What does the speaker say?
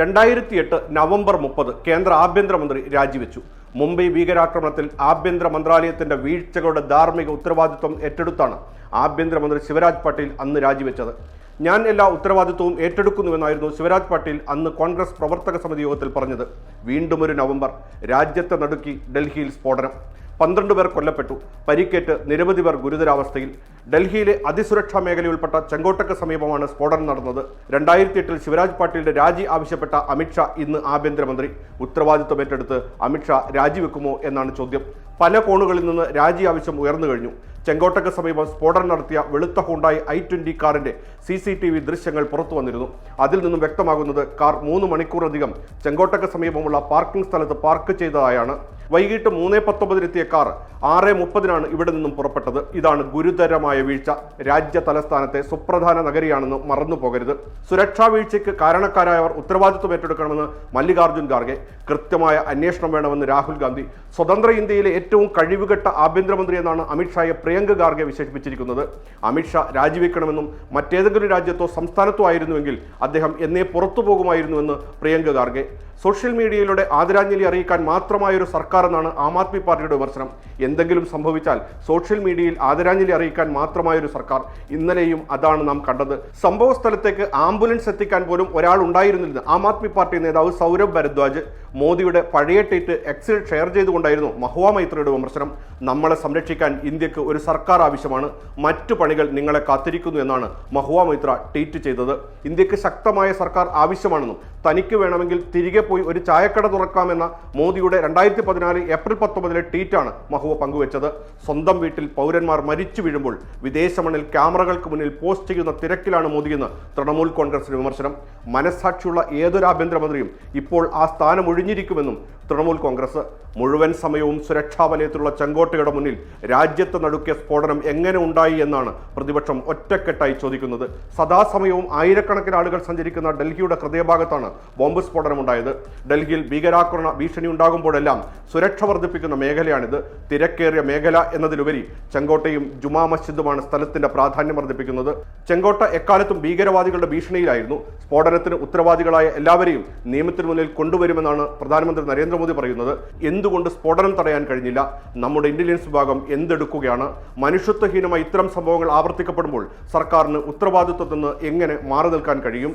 രണ്ടായിരത്തി എട്ട് നവംബർ മുപ്പത് കേന്ദ്ര ആഭ്യന്തരമന്ത്രി രാജിവെച്ചു. മുംബൈ ഭീകരാക്രമണത്തിൽ ആഭ്യന്തര മന്ത്രാലയത്തിന്റെ വീഴ്ചകളുടെ ധാർമ്മിക ഉത്തരവാദിത്വം ഏറ്റെടുത്താണ് ആഭ്യന്തരമന്ത്രി ശിവരാജ് പട്ടേൽ അന്ന് രാജിവെച്ചത്. ഞാൻ എല്ലാ ഉത്തരവാദിത്വവും ഏറ്റെടുക്കുന്നുവെന്നായിരുന്നു ശിവരാജ് പട്ടേൽ അന്ന് കോൺഗ്രസ് പ്രവർത്തക സമിതി യോഗത്തിൽ പറഞ്ഞത്. വീണ്ടും ഒരു നവംബർ രാജ്യത്തെ നടുക്കി ഡൽഹിയിൽ സ്ഫോടനം. പന്ത്രണ്ട് പേർ കൊല്ലപ്പെട്ടു. പരിക്കേറ്റ് നിരവധി പേർ ഗുരുതരാവസ്ഥയിൽ. ഡൽഹിയിലെ അതിസുരക്ഷാ മേഖലയുൾപ്പെട്ട ചെങ്കോട്ടയ്ക്ക് സമീപമാണ് സ്ഫോടനം നടന്നത്. രണ്ടായിരത്തി എട്ടിൽ ശിവരാജ് പാട്ടീലിന്റെ രാജി ആവശ്യപ്പെട്ട അമിത്ഷാ ഇന്ന് ആഭ്യന്തരമന്ത്രി. ഉത്തരവാദിത്വം ഏറ്റെടുത്ത് അമിത്ഷാ രാജിവെക്കുമോ എന്നാണ് ചോദ്യം. പല കോണുകളിൽ നിന്ന് രാജി ആവശ്യം ഉയർന്നു കഴിഞ്ഞു. ചെങ്കോട്ടയ്ക്ക് സമീപം സ്ഫോടനം നടത്തിയ വെളുത്ത ഹുണ്ടായി ഐ ട്വന്റി കാറിന്റെ സി സി ടി വി ദൃശ്യങ്ങൾ പുറത്തു വന്നിരുന്നു. അതിൽ നിന്നും വ്യക്തമാകുന്നത് കാർ മൂന്ന് മണിക്കൂറധികം ചെങ്കോട്ടയ്ക്ക് സമീപമുള്ള പാർക്കിംഗ് സ്ഥലത്ത് പാർക്ക് ചെയ്തതായാണ്. വൈകിട്ട് മൂന്ന് പത്തൊമ്പതിനെത്തിയ കാർ ആറ് മുപ്പതിനാണ് ഇവിടെ നിന്നും പുറപ്പെട്ടത്. ഇതാണ് ഗുരുതരമായ വീഴ്ച. രാജ്യ തലസ്ഥാനത്തെ സുപ്രധാന നഗരിയാണെന്ന് മറന്നു പോകരുത്. സുരക്ഷാ വീഴ്ചയ്ക്ക് കാരണക്കാരായവർ ഉത്തരവാദിത്വം ഏറ്റെടുക്കണമെന്ന് മല്ലികാർജുൻ ഖാർഗെ. കൃത്യമായ അന്വേഷണം വേണമെന്ന് രാഹുൽ ഗാന്ധി. സ്വതന്ത്ര ഇന്ത്യയിലെ ഏറ്റവും കഴിവുകെട്ട ആഭ്യന്തരമന്ത്രി എന്നാണ് അമിത്ഷായെ പ്രിയങ്ക ഖാർഗെ വിശേഷിപ്പിച്ചിരിക്കുന്നത്. അമിത്ഷാ രാജിവെക്കണമെന്നും മറ്റേതെങ്കിലും രാജ്യത്തോ സംസ്ഥാനത്തോ ആയിരുന്നുവെങ്കിൽ അദ്ദേഹം എന്നേ പുറത്തു പോകുമായിരുന്നുവെന്ന് പ്രിയങ്ക ഖാർഗെ. സോഷ്യൽ മീഡിയയിലൂടെ ആദരാഞ്ജലി അറിയിക്കാൻ മാത്രമായൊരു സർക്കാർ എന്നാണ് ആം ആദ്മി പാർട്ടിയുടെ വിമർശനം. എന്തെങ്കിലും സംഭവിച്ചാൽ സോഷ്യൽ മീഡിയയിൽ ആദരാഞ്ജലി അറിയിക്കാൻ മാത്രമായ ഒരു സർക്കാർ ഇന്നലെയും അതാണ് നാം കണ്ടത്. സംഭവ സ്ഥലത്തേക്ക് ആംബുലൻസ് എത്തിക്കാൻ പോലും ഒരാൾ ഉണ്ടായിരുന്നില്ല. ആം ആദ്മി പാർട്ടി നേതാവ് സൗരഭ് ഭരദ്വാജ് മോദിയുടെ പഴയ ട്വീറ്റ് എക്സിൽ ഷെയർ ചെയ്തുകൊണ്ടായിരുന്നു മഹുവ മൈത്രിയുടെ വിമർശനം. നമ്മളെ സംരക്ഷിക്കാൻ ഇന്ത്യയ്ക്ക് ഒരു സർക്കാർ ആവശ്യമാണ്. മറ്റു പണികൾ നിങ്ങളെ കാത്തിരിക്കുന്നു എന്നാണ് മഹുവ മൈത്ര ട്വീറ്റ് ചെയ്തത്. ഇന്ത്യയ്ക്ക് ശക്തമായ സർക്കാർ ആവശ്യമാണെന്നും തനിക്ക് വേണമെങ്കിൽ തിരികെ പോയി ഒരു ചായക്കട തുറക്കാമെന്ന മോദിയുടെ രണ്ടായിരത്തി പതിനാല് ഏപ്രിൽ പത്തൊമ്പതിലെ ട്വീറ്റാണ് മഹുവ പങ്കുവച്ചത്. സ്വന്തം വീട്ടിൽ പൗരന്മാർ മരിച്ചു വീഴുമ്പോൾ വിദേശ മണ്ണിൽ ക്യാമറകൾക്ക് മുന്നിൽ പോസ്റ്റ് ചെയ്യുന്ന തിരക്കിലാണ് മോദിയെന്ന് തൃണമൂൽ കോൺഗ്രസിന്റെ വിമർശനം. മനസ്സാക്ഷിയുള്ള ഏതൊരു ആഭ്യന്തരമന്ത്രിയും ഇപ്പോൾ ആ സ്ഥാനം ഒഴിഞ്ഞിരിക്കുമെന്നും തൃണമൂൽ കോൺഗ്രസ് മുഴുവൻ സമയവും സുരക്ഷാ വലയത്തിലുള്ള ചെങ്കോട്ടയുടെ മുന്നിൽ രാജ്യത്ത് നടുക്കിയ സ്ഫോടനം എങ്ങനെ ഉണ്ടായി എന്നാണ് പ്രതിപക്ഷം ഒറ്റക്കെട്ടായി ചോദിക്കുന്നത്. സദാസമയവും ആയിരക്കണക്കിന് ആളുകൾ സഞ്ചരിക്കുന്ന ഡൽഹിയുടെ ഹൃദയഭാഗത്താണ് ബോംബ് സ്ഫോടനം ഉണ്ടായത് ഡൽഹിയിൽ ഭീകരാക്രമണ ഭീഷണി ഉണ്ടാകുമ്പോഴെല്ലാം സുരക്ഷ വർദ്ധിപ്പിക്കുന്ന മേഖലയാണിത്. തിരക്കേറിയ മേഖല എന്നതിലുപരി ചെങ്കോട്ടയും ജുമാ മസ്ജിദുമാണ് സ്ഥലത്തിന്റെ പ്രാധാന്യം വർദ്ധിപ്പിക്കുന്നത്. ചെങ്കോട്ട എക്കാലത്തും ഭീകരവാദികളുടെ ഭീഷണിയിലായിരുന്നു. സ്ഫോടനത്തിന് ഉത്തരവാദികളായ എല്ലാവരെയും നിയമത്തിന് മുന്നിൽ കൊണ്ടുവരുമെന്നാണ് പ്രധാനമന്ത്രി നരേന്ദ്രമോദി പറയുന്നത് എന്തുകൊണ്ട് സ്ഫോടനം തടയാൻ കഴിഞ്ഞില്ല? നമ്മുടെ ഇന്റലിജൻസ് വിഭാഗം എന്തെടുക്കുകയാണ്? മനുഷ്യത്വഹീനമായി ഇത്തരം സംഭവങ്ങൾ ആവർത്തിക്കപ്പെടുമ്പോൾ സർക്കാരിന് ഉത്തരവാദിത്വത്തിൽ നിന്ന് എങ്ങനെ മാറി നിൽക്കാൻ കഴിയും?